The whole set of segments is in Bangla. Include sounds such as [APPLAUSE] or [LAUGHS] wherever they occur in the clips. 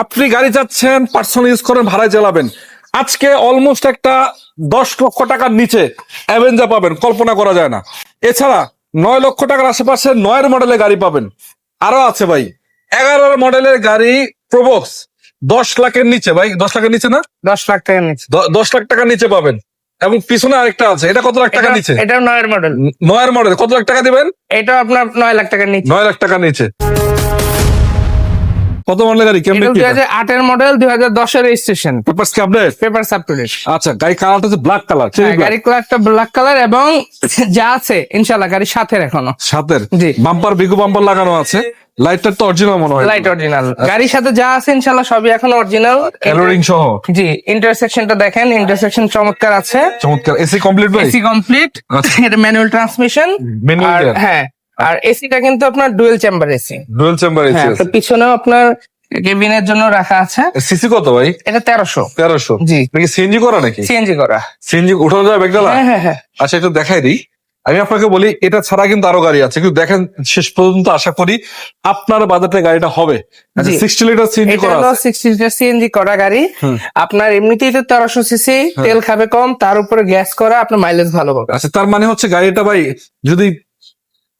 আপনি গাড়ি চাচ্ছেন পার্সোনাল ইউজ করেন ভাড়ায় চালাবেন আজকে অলমোস্ট একটা দশ লক্ষ টাকার নিচে অ্যাভেঞ্জা পাবেন কল্পনা করা যায় না। এছাড়া নয় লক্ষ টাকার আশেপাশে নয়ের মডেলের গাড়ি পাবেন। আরও আছে ভাই এগারোর মডেলের গাড়ি প্রবক্স দশ লাখের নিচে ভাই দশ লাখের নিচে না? দশ লাখ টাকার নিচে। দশ লাখ টাকার নিচে পাবেন। এবং পিছনে আরেকটা আছে এটা কত লাখ টাকা নিচে? এটা নয়ের মডেল নয়ের মডেল কত লাখ টাকা দিবেন? এটা আপনার নয় লাখ টাকার নিচ্ছে নয় লাখ টাকার নিচে। কত মডেলের গাড়ি? কেমন দুই হাজার আটের মডেল দুই হাজার দশের রেজিস্ট্রেশন পেপারস কি update paper up to date আচ্ছা গাড়ি কালারটা হচ্ছে ব্ল্যাক কালার গাড়ি কালারটা ব্ল্যাক কালার এবং যা আছে ইনশাল্লাহ গাড়ি সাথের এখনও। সাতের জি। বাম্পার বিগু বাম্পার লাগানো আছে। লাইটটা তো অরিজিনাল মনে হয়। লাইট অরিজিনাল গাড়ির সাথে যা আছে ইনশাল্লাহ সবই এখন অরিজিনাল ক্যালোরিং সহ? জি ইন্টারসেকশনটা দেখেন ইন্টারসেকশন চমৎকার আছে। চমৎকার। এসি কমপ্লিট ভাই? এসি কমপ্লিট আচ্ছা। এটা ম্যানুয়াল ট্রান্সমিশন gear। হ্যাঁ আর এসিটা কিন্তু আপনার dual chamber AC dual chamber AC হ্যাঁ আছে। তো পিছনেও আপনার কেবিনের জন্য রাখা আছে। সিসি কত ভাই? এটা তেরোশো। তেরোশো? জি। নাকি সিএনজি করা নাকি? সিএনজি করা। সিএনজি উঠানো যায় ব্যাগডালা? হ্যাঁ হ্যাঁ হ্যাঁ। আচ্ছা একটু দেখাই দিই। আমি আপনাকে বলি এটা ছাড়া কিন্তু আরও গাড়ি আছে। কিন্তু দেখেন শেষ পর্যন্ত আশা করি আপনার বাজেটে গাড়িটা হবে। সিক্সটি লিটার সিএনজি করা সিক্সটি লিটার সিএনজি করা গাড়ি। আপনার এমনিতেই তো তেরোশো সিসি তেল খাবে কম তার উপরে গ্যাস করা আপনার মাইলেজ ভালো পাবে আচ্ছা তার মানে হচ্ছে গাড়িটা ভাই যদি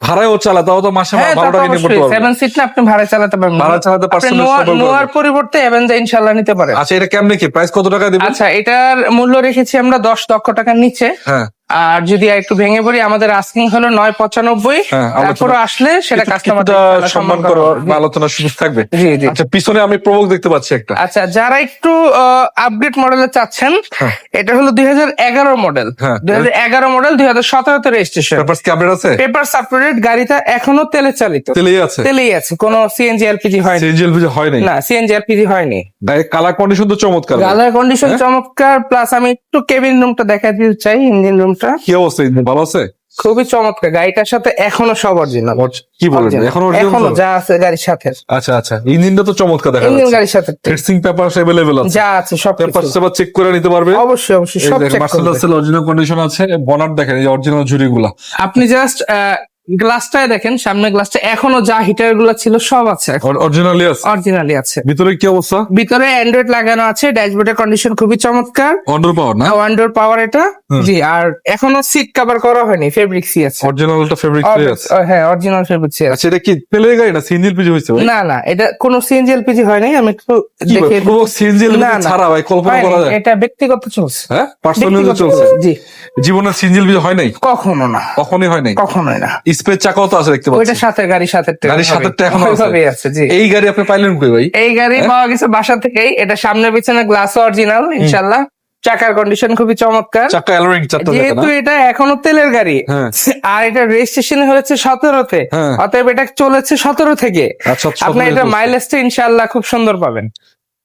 ভাড়ায়ও চালা তাও তো মাসে হ্যাঁ বারো টাকা নিয়ে পড়তে পারবে সেভেন সিট না আপনি ভাড়া চালাতে পারবেন। ভাড়া চালাতে পারছেন নোয়ার পরিবর্তে এভেনজা ইনশাল্লাহ নিতে পারেন। আচ্ছা এটা কেমনে কি? প্রাইস কত টাকা দিবেন? আচ্ছা এটার মূল্য রেখেছি আমরা দশ লক্ষ টাকার নিচে। হ্যাঁ। আর যদি একটু ভেঙে পড়ি আমাদের আস্কিং হলো নয় পঁচানব্বই। হ্যাঁ, তারপরে আসলে সেটা কাস্টমার সম্মান করো আলোচনার সুযোগ থাকবে। জি জি। আচ্ছা পিছনে আমি প্রবক দেখতে পাচ্ছি একটা। আচ্ছা যারা একটু আপডেট মডেলে চাচ্ছেন হ্যাঁ। এটা হলো দুই হাজার এগারো মডেল হ্যাঁ। দুই এগারো মডেল দুই হাজার সতেরোতে রেজিস্ট্রেশন পেপারস কি আপডেট আছে? পেপার সাপোর্টেড গাড়িটা এখনও তেলে চালিত। তেলেই আছে? তেলেই আছে কোনো সিএনজি এলপিজি হয়নি সিএনজি এলপিজি হয় নাই? না সিএনজি এলপিজি হয়নি। কালার কন্ডিশন তো চমৎকার। ভাই। গালার কন্ডিশন হ্যাঁ? চমৎকার প্লাস আমি একটু কেবিন রুমটা দেখা দিতে চাই ইঞ্জিন রুমটা গাড়িটা? কি অবস্থা ভালো আছে? খুবই চমৎকার। গাড়িটার সাথে এখনও সব অরিজিনাল কি বলেন এখনও এখনও যা আছে গাড়ির সাথে। আচ্ছা আচ্ছা। ইঞ্জিনটা তো চমৎকার দেখা ইঞ্জিন গাড়ির সাথে। টেস্টিং পেপার अवेलेबल আছে। যা আছে সব পেপার সব চেক করে নিতে পারবে। অবশ্যই অবশ্যই সব চেক করা আছে অরিজিনাল কন্ডিশন আছে। বনার দেখেন এই অরিজিনাল ঝুড়িগুলা। আপনি জাস্ট গ্লাসটায় দেখেন সামনে গ্লাসটা এখনও যা হিটারগুলো ছিল সব আছে অরিজিনালি আছে? অরিজিনালি আছে। ভিতরে কি অবস্থা? ভিতরে অ্যান্ড্রয়েড লাগানো আছে ড্যাশবোর্ডের কন্ডিশন খুবই চমৎকার। অন্ডার পাওয়ার না? ওয়ান্ডোর পাওয়ার এটা। জি আর এখনও সিট কভার করা হয়নি ফেব্রিক সি আছে। অরিজিনালটা ফেব্রিক সি আছে। হ্যাঁ অরিজিনাল ফেব্রিক সি আছে। আচ্ছা এটা কি তেলের গাড়ি না সিএনজি পিজি হয়েছে ভাই? না না এটা কোনো সিএনজি এলপিজি হয় নাই আমি একটু দেখে পুরো সিএনজি না। ছাড়া ভাই কল্পনা করা যায়। এটা ব্যক্তিগত চলছে। হ্যাঁ? পার্সোনালি চলছে জি। জীবনে সিএনজি পিজি হয় নাই? কখনো না। কখনোই হয় নাই? কখনোই না। স্পেস চাকাও তো আছে দেখতে পাচ্ছি। ওইটা সাথে গাড়ি সাথে গাড়ির সাথেটা এখনও আছে। জি। এই গাড়ি আপনি পাইলেন কই ভাই? এই গাড়ি পাওয়া গেছে বাসা থেকেই। এটা সামনে পিছনে গ্লাস অরিজিনাল ইনশাল্লাহ চাকার কন্ডিশন খুবই চমৎকার। চাকা অ্যালোরিং চারটা যেহেতু এটা এখনও তেলের গাড়ি হ্যাঁ। আর এটা রেজিস্ট্রেশন হয়েছে সতেরোতে। হ্যাঁ। অতএব এটা চলেছে সতেরো থেকে। আচ্ছা আপনার এটা সতেরো মাইলেজটা ইনশাল্লাহ খুব সুন্দর পাবেন।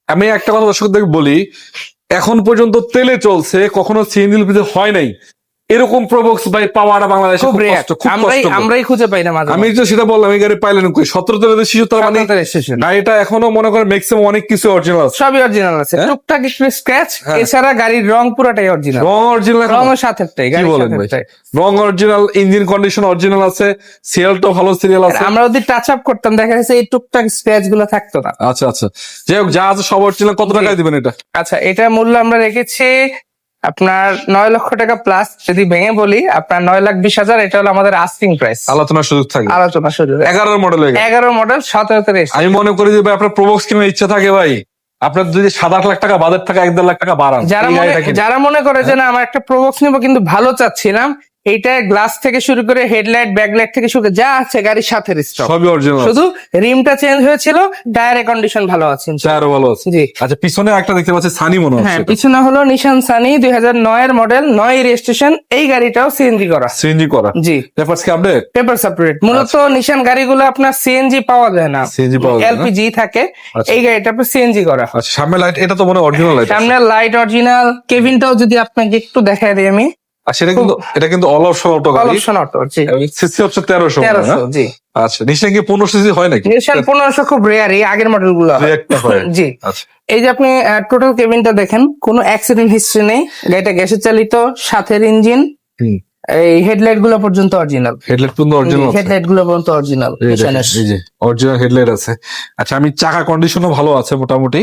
আমি একটা কথা দর্শকদের বলি এখন পর্যন্ত তেলে চলছে কখনো সিএনজি হয় নাই। এরকম প্রবক্স ভাই পাওয়াটা বাংলাদেশে খুব খুব কষ্ট খুব আমরাই কষ্ট। আমরাই খুঁজে পাই না মাঝে আমি তো সেটা বললাম এই গাড়ি পাইলেন কই? সতেরো তেলে শিশু তার মানে গাড়িটা এখনও মনে করেন ম্যাক্সিমাম অনেক কিছু অরিজিনাল আছে। সবই অরিজিনাল আছে। হ্যাঁ? টুকটাক একটু স্ক্র্যাচ। এছাড়া গাড়ির রং পুরাটাই অরিজিনাল রং অরিজিনাল রঙও সাথেরটাই কি গাড়ির বলেন ভাই? রং অরিজিনাল ইঞ্জিন কন্ডিশন অরিজিনাল আছে সিরিয়ালটাও ভালো সিরিয়াল আছে। আমরা যদি টাচ আপ করতাম দেখা যাচ্ছে এই টুকটাক স্ক্র্যাচগুলো থাকতো না। আচ্ছা আচ্ছা। যাই হোক যা আছে সব অরিজিনাল কত টাকায় দিবেন এটা? আচ্ছা এটা মূল্য আমরা রেখেছি আপনার নয় লক্ষ টাকা প্লাস যদি ভেঙে বলি আপনার নয় লাখ বিশ হাজার এটা হলো আমাদের আস্কিং প্রাইস আলোচনা সুযোগ থাকে আলোচনা সুযোগ। এগারো মডেল এগারো মডেল সতেরোতে আমি মনে করি যে ভাই আপনার প্রবক্স কিনে ইচ্ছা থাকে ভাই। আপনার যদি সাত আট লাখ টাকা বাজার টাকা এক দেড় লাখ টাকা বাড়ান। যারা মনে যারা মনে করে যে না আমার একটা প্রবক্স নিবো কিন্তু ভালো চাচ্ছিলাম এইটা গ্লাস থেকে শুরু করে হেডলাইট ব্যাকলাইট থেকে শুরু করে যা আছে গাড়ির সাথে স্টক সবই অরিজিনাল শুধু রিমটা চেঞ্জ হয়েছিল টায়ারের কন্ডিশন ভালো আছে। টায়ারও ভালো আছে। জি। আচ্ছা পিছনে একটা দেখতে পাচ্ছি সানি মনে হ্যাঁ পিছনে হলো নিশান সানি দুই হাজার নয়ের মডেল নয় রেজিস্ট্রেশন এই গাড়িটাও সিএনজি করা। সিএনজি করা। জি। পেপারস কি আপডেট পেপার সেপারেট মূলত নিশান গাড়িগুলো আপনার সিএনজি পাওয়া যায় না। সিএনজি পাওয়া যায় এলপিজি থাকে। আচ্ছা। এই গাড়িটা আপনার সিএনজি করা। আচ্ছা সামনে লাইট এটা তো মনে অরিজিনাল লাইট সামনে লাইট অরিজিনাল কেবিনটাও যদি আপনাকে একটু দেখায় দিই আমি। আর সেটা কিন্তু এটা কিন্তু অল অপশন অটো গাড়ি। অপশন অটো জি। সিসি হচ্ছে তেরোশো তেরোশো জি। আচ্ছা কি সিসি হয় নাকি? নিশান খুব রেয়ার এই আগের মডেলগুলো হয়। [LAUGHS] জি। আচ্ছা। এই যে আপনি টোটাল কেবিনটা দেখেন কোনো অ্যাক্সিডেন্ট হিস্ট্রি নেই গাড়িটা চালিত সাথের ইঞ্জিন এই হেডলাইটগুলো পর্যন্ত অরিজিনাল হেডলাইট কিন্তু অরিজিনাল হেডলাইটগুলো পর্যন্ত অরিজিনাল অরিজিনাল হেডলাইট আছে। আচ্ছা আমি চাকা কন্ডিশনও ভালো আছে মোটামুটি।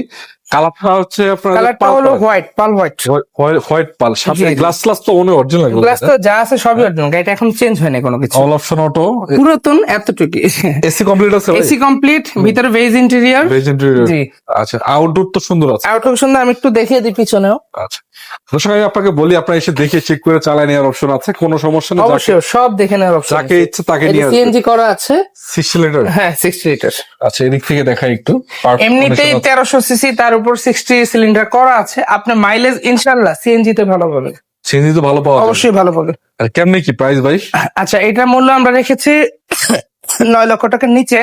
কালারটা হচ্ছে আপনার কালারটা হলো white pearl white white pearl জি। গ্লাস গ্লাস তো অরিজিনাল গ্লাস তো যা আছে সবই অরিজিনাল গাড়িটা এখন চেঞ্জ হয়নি কোনো কিছু। অল অপশন অটো পুরাতন এতটুকু এসি কমপ্লিট আছে এসি কমপ্লিট ভিতরে ভেজ ইন্টেরিয়র বেজ ইন্টেরিয়র জি। আচ্ছা আউটডোর তো সুন্দর আছে। আউট সুন্দর আমি একটু দেখিয়ে দিই পিছনেও। আচ্ছা। দর্শক আমি আপনাকে বলি আপনার এসে দেখে চেক করে চালায় নেওয়ার অপশন আছে কোনো সমস্যা নেই অবশ্যই সব দেখে নেওয়ার অপশন যাকে ইচ্ছে তাকে নিয়ে সিএনজি করা আছে। সিক্স সিলিন্ডার হ্যাঁ সিক্সটি লিটার আচ্ছা এদিক থেকে দেখাই একটু। এমনিতেই তেরোশো সিসি তার উপর সিক্সটি সিলিন্ডার করা আছে। আপনার মাইলেজ ইনশাল্লাহ সিএনজি তে ভালো পাবেন। সিএনজি তো ভালো পাওয়া অবশ্যই ভালো পাবে আর কেমনি কি প্রাইস ভাই? আচ্ছা এটার মূল্য আমরা রেখেছি নয় লক্ষ টাকার নিচে।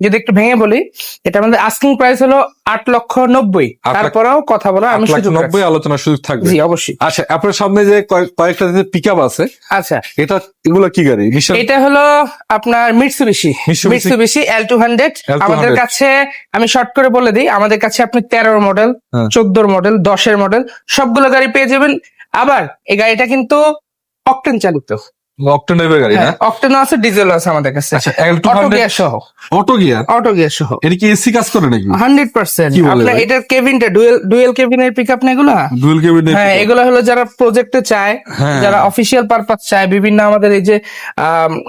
যদি একটু ভেঙে বলি এটা আমাদের আস্কিং প্রাইস হলো আট লক্ষ নব্বই। তারপরেও কথা বলা আমি সুযোগ নব্বই আলোচনার সুযোগ থাকবে। জি অবশ্যই। আচ্ছা আপনার সামনে যে কয়েক- কয়েকটা যে পিক আপ আছে আচ্ছা। এটা এগুলো কি গাড়ি? এটা হলো আপনার Mitsubishi Mitsubishi- Mitsubishi L two hundred আমাদের কাছে আমি শর্ট করে বলে দিই আমাদের কাছে আপনি তেরোর মডেল হ্যাঁ। চোদ্দোর মডেল দশের মডেল সবগুলো গাড়ি পেয়ে যাবেন। আবার এই গাড়িটা কিন্তু অকটেন চালিত। অক্টেন টাইপের গাড়ি না? অকটেন আছে ডিজেল আছে আমাদের কাছে। আচ্ছা অটো গিয়ার সহ। অটো গিয়ার অটো গিয়ার সহ। এটা কি এসি কাজ করে নাকি? Hundred percent. কি বলে আপনার এটার কেবিনটা ডুয়েল ডুয়েল কেবিনের পিক না এগুলা? ডুয়েল কেবিন হ্যাঁ এগুলো হলো যারা প্রজেক্টে চায় হ্যাঁ। যারা পারপাস চায় বিভিন্ন আমাদের এই যে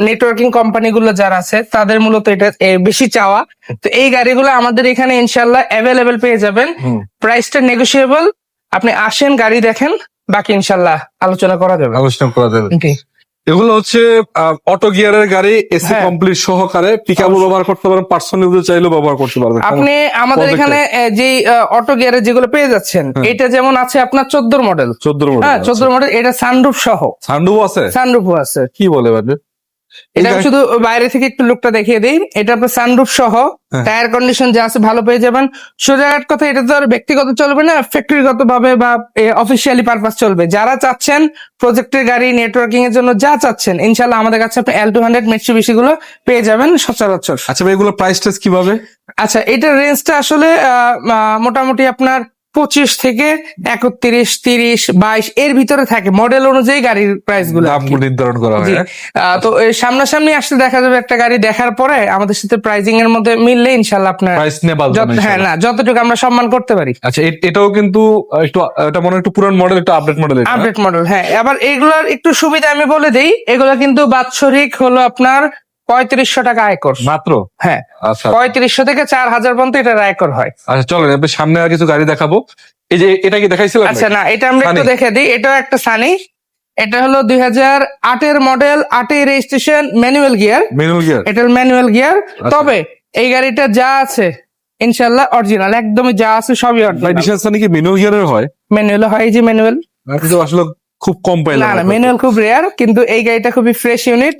নেটওয়ার্কিং কোম্পানিগুলো যারা আছে তাদের মূলত এটা বেশি চাওয়া। তো এই গাড়িগুলো আমাদের এখানে ইনশাল্লাহ অ্যাভেলেবেল পেয়ে যাবেন। প্রাইসটা নেগোসিয়েবল আপনি আসেন গাড়ি দেখেন বাকি ইনশাল্লাহ আলোচনা করা যাবে। আলোচনা করা যাবে। এগুলো হচ্ছে অটো গিয়ারের গাড়ি এসি হ্যাঁ। কমপ্লিট সহকারে পিকআপ। ব্যবহার করতে পারেন পার্সোনাল চাইলেও ব্যবহার করতে পারবেন। আপনি আমাদের এখানে যে অটো গিয়ারের যেগুলো পেয়ে যাচ্ছেন হ্যাঁ। এটা যেমন আছে আপনার চোদ্দোর মডেল 14 মডেল হ্যাঁ চোদ্দোর মডেল এটা সানরুফ সহ। সানরুফ আছে? সানরুফও আছে। কি বলে মানে এটা শুধু বাইরে থেকে একটু লুকটা দেখিয়ে দিই। এটা আপনার সানরুফ সহ। হ্যাঁ। টায়ার কন্ডিশন যা আছে ভালো পেয়ে যাবেন। সোজা কথা এটা তো আর ব্যক্তিগত চলবে না ফ্যাক্টরিগত ভাবে বা অফিসিয়ালি পারপাস চলবে। যারা চাচ্ছেন প্রজেক্টের গাড়ি নেটওয়ার্কিং এর জন্য যা চাচ্ছেন ইনশাল্লাহ আমাদের কাছে আপনি এল টু হান্ড্রেড মেটসুবিশি গুলো পেয়ে যাবেন সচরাচর। আচ্ছা এগুলো প্রাইস টেস কীভাবে আচ্ছা এটার রেঞ্জটা আসলে মোটামুটি আপনার পঁচিশ থেকে একত্রিশ তিরিশ বাইশ এর ভিতরে থাকে। মডেল অনুযায়ী গাড়ির প্রাইসগুলো নির্ধারণ করা হয় হ্যাঁ? তো সামনাসামনি আসলে দেখা যাবে একটা গাড়ি দেখার পরে আমাদের সাথে প্রাইজিং এর মধ্যে মিললে ইনশাল্লাহ আপনার হ্যাঁ না যতটুকু আমরা সম্মান করতে পারি। আচ্ছা এটাও কিন্তু একটু এটা মনে হয় একটু পুরান মডেল একটু আপডেট মডেল আপডেট মডেল হ্যাঁ। আবার এগুলার একটু সুবিধা আমি বলে দেই এগুলো কিন্তু বাৎসরিক হলো আপনার পঁয়ত্রিশশো টাকা আয়কর মাত্র? হ্যাঁ। আচ্ছা। পঁয়ত্রিশশো থেকে চার হাজার পর্যন্ত এটা আয়কর হয়। আচ্ছা চলেন এবার সামনে আর কিছু গাড়ি দেখাবো। এই যে এটা কি দেখাইছিলাম আচ্ছা না এটা আমরা একটু দেখে দিই। এটাও একটা সানি এটা হলো দুই হাজার আটের মডেল আটের registration manual gear. Manual gear এটা ম্যানুয়াল গিয়ার। তবে এই গাড়িটা যা আছে ইনশাল্লাহ অরিজিনাল একদমই যা আছে সবই অরিজিনাল। নিশান সানি কি মেনুয়াল গিয়ারের হয়? ম্যানুয়াল হয় যে ম্যানুয়াল আসলে খুব কম না না ম্যানুয়াল খুব রেয়ার কিন্তু এই গাড়িটা খুবই ফ্রেশ ইউনিট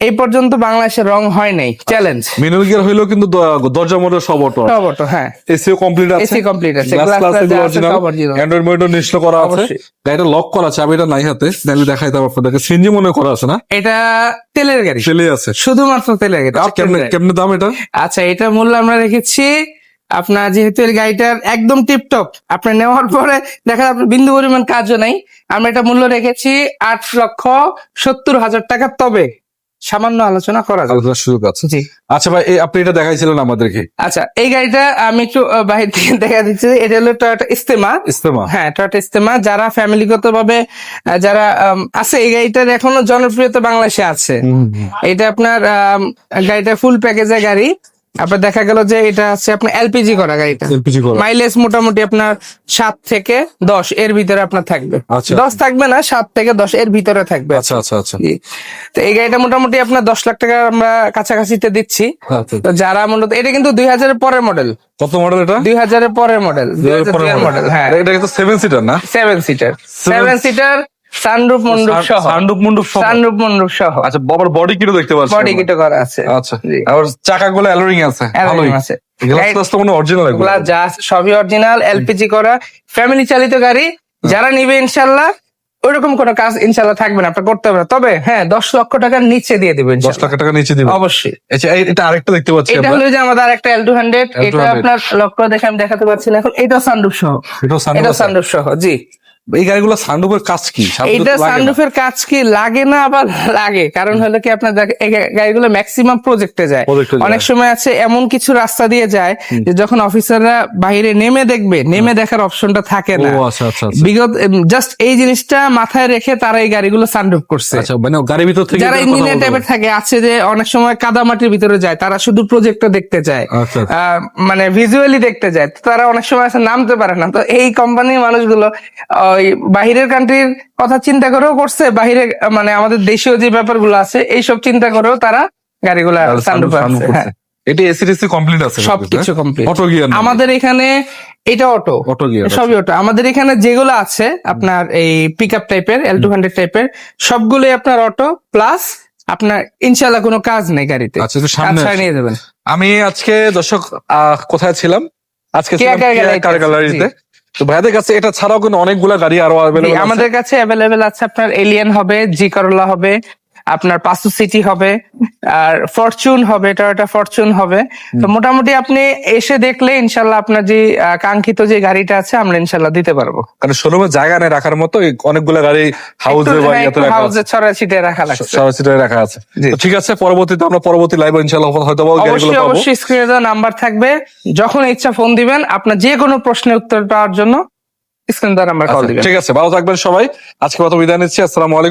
এই পর্যন্ত বাংলাদেশে রং হয় নাই। চ্যালেঞ্জ মেনুয়াল গিয়ার হইল কিন্তু দরজা মডেল সব অটো সব অটো হ্যাঁ। এসিও কমপ্লিট আছে। এসি কমপ্লিট আছে। গ্লাস গ্লাস এগুলো আছে অরিজিনাল অ্যান্ড্রয়েড মনিটর নিশ্চয় করা আছে। গাড়িটা লক করা চাবিটা নাই হাতে। নাহলে দেখাই দেবো আপনাদেরকে। সিএনজি মনে করা আছে না? এটা তেলের গাড়ি। চলে আছে। শুধুমাত্র তেলের গাড়ি কেমনে কেমনে দাম এটা? আচ্ছা এটা মূল্য আমরা রেখেছি। আপনার যেহেতু এই গাড়িটার একদম টিপটপ আপনার নেওয়ার পরে দেখা আপনার বিন্দু পরিমাণ কাজও নাই। আমরা এটা মূল্য রেখেছি আট লক্ষ সত্তর হাজার টাকা তবে। সামান্য আলোচনা করা যাবে। আলোচনার সুযোগ আছে। জি। আচ্ছা ভাই এই আপনি এটা দেখাইছিলেন আমাদেরকে। আচ্ছা এই গাড়িটা আমি একটু বাইরে বাহির থেকে [LAUGHS] দেখা দিচ্ছি। এটা হলো টয়োটা ইস্তেমা ইস্তেমা হ্যাঁ টয়োটা ইস্তেমা যারা ফ্যামিলিগত ভাবে যারা আছে এই গাড়িটার এখনও জনপ্রিয়তা বাংলাদেশে আছে। এটা আপনার গাড়িটা ফুল প্যাকেজের গাড়ি। আপনার দেখা গেল যে এটা হচ্ছে আপনার এলপিজি করা গাড়িটা। এলপিজি করা। মাইলেজ মোটামুটি আপনার সাত থেকে দশ এর ভিতরে আপনার থাকবে। আচ্ছা। দশ থাকবে না সাত থেকে দশ এর ভিতরে থাকবে। আচ্ছা আচ্ছা আচ্ছা। তো এই গাড়িটা মোটামুটি আপনার দশ লাখ টাকা আমরা কাছাকাছিতে দিচ্ছি। আচ্ছা। তো। যারা মূলত এটা কিন্তু দুই হাজারের পরের মডেল কত মডেল এটা? দুই হাজারের পরের মডেল দুই হাজার মডেল হ্যাঁ। এটা কিন্তু সেভেন সিটার না? Seven seater seven seater sunroof মন্ডুপ সহ। সানরূপ মন্ডপ সহ। সানরুফ মন্ডুপ সহ। আচ্ছা বাবার বডি কিটো দেখতে পাচ্ছি বডি আমরা। কিটো করা আছে। আচ্ছা আর চাকাগুলো অ্যালোরিং আছে আছে। গ্লাস তো মনে অরিজিনাল এগুলা। যা সবই অরিজিনাল এলপিজি করা ফ্যামিলি চালিত গাড়ি যারা নিবে ইনশাল্লাহ ওইরকম কোনো কাজ ইনশাল্লাহ থাকবে না আপনার করতে হবে না। তবে হ্যাঁ দশ লক্ষ টাকার নিচে দিয়ে দিবেন দশ লক্ষ টাকা নিচে দিবে। অবশ্যই। আচ্ছা এটা আরেকটা দেখতে পাচ্ছি এটা হলো যে আমাদের একটা এল টু হান্ড্রেড এটা আপনার লক্ষ্য দেখে আমি দেখাতে পারছি না এখন। এটা সানরুফ সহ। এটা সানরূপ সহ জি। এই গাড়িগুলো সানরুফের কাজ কি? না? সানরুফের কাজ কি? লাগে না আবার লাগে। কারণ হলো কি আপনার এই গাড়িগুলো ম্যাক্সিমাম প্রজেক্টে যায়। যায়। অনেক সময় আছে এমন কিছু রাস্তা দিয়ে যায় যে যখন অফিসাররা বাইরে নেমে দেখবে নেমে দেখার অপশনটা থাকে না। আচ্ছা আচ্ছা আচ্ছা। বিগত জাস্ট এই জিনিসটা মাথায় রেখে তারা এই গাড়িগুলো সানরুফ করছে। আচ্ছা মানে গাড়ির ভিতর থেকে যারা ইঞ্জিনিয়ার টাইপের থাকে আছে যে অনেক সময় কাদামাটির ভিতরে যায় তারা শুধু প্রজেক্টটা দেখতে। আহ, মানে ভিজুয়ালি দেখতে যায়। তো তারা অনেক সময় আছে নামতে পারে না। তো এই কোম্পানির মানুষগুলো ওই বাহিরের কান্ট্রির কথা চিন্তা করেও করছে বাহিরে মানে আমাদের দেশীয় যে ব্যাপারগুলো আছে এইসব চিন্তা করেও তারা গাড়িগুলা সানরুফ। হ্যাঁ। এটি এসিডিসি কমপ্লিট আছে সবকিছু কমপ্লিট অটো গিয়ার আমাদের এখানে এটা অটো অটো গিয়ার সবই ওটা আমাদের এখানে যেগুলো আছে আপনার এই পিক আপ টাইপের এল টু হান্ড্রেড টাইপের সবগুলোই আপনার অটো প্লাস আপনার ইনশাল্লাহ কোনো কাজ নেই গাড়িতে। আচ্ছা সামনে আচ্ছা নিয়ে যাবেন আমি আজকে দর্শক কোথায় ছিলাম? আজকে ছিলাম তে। ভাইয়াদের কাছে এটা ছাড়াও কিন্তু অনেকগুলা গাড়ি আরও অ্যাভেলেবল আমাদের কাছে অ্যাভেলেবেল আছে আপনার এলিয়ান হবে জি করোলা হবে আপনার পাসু সিটি হবে আর ফরচুন হবে টয়োটা ফরচুন হবে। তো মোটামুটি আপনি এসে দেখলে ইনশাল্লাহ আপনার যে কাঙ্ক্ষিত যে গাড়িটা আছে আমরা ইনশাল্লাহ দিতে পারব। কারণ শোরুমে জায়গা নেই রাখার মতো অনেকগুলা গাড়ি হাউসে বা ইয়াতে রাখা ছড়া ছিটে রাখা লাগছে। সারা সিটারে রাখা আছে। ঠিক আছে পরবর্তীতে আমরা পরবর্তী লাইভে ইনশাআল্লাহ হয়তো বা গাড়িগুলো অবশ্যই পাবো। অবশ্যই স্ক্রিনে দেওয়া নাম্বার থাকবে। যখন ইচ্ছা ফোন দিবেন আপনার যে কোনো প্রশ্নের উত্তর পাওয়ার জন্য স্ক্রিন দেওয়া নাম্বার কল দিবেন। ঠিক আছে ভালো থাকবেন সবাই। আজকে মতো বিদায় নিচ্ছি আসসালামু আলাইকুম।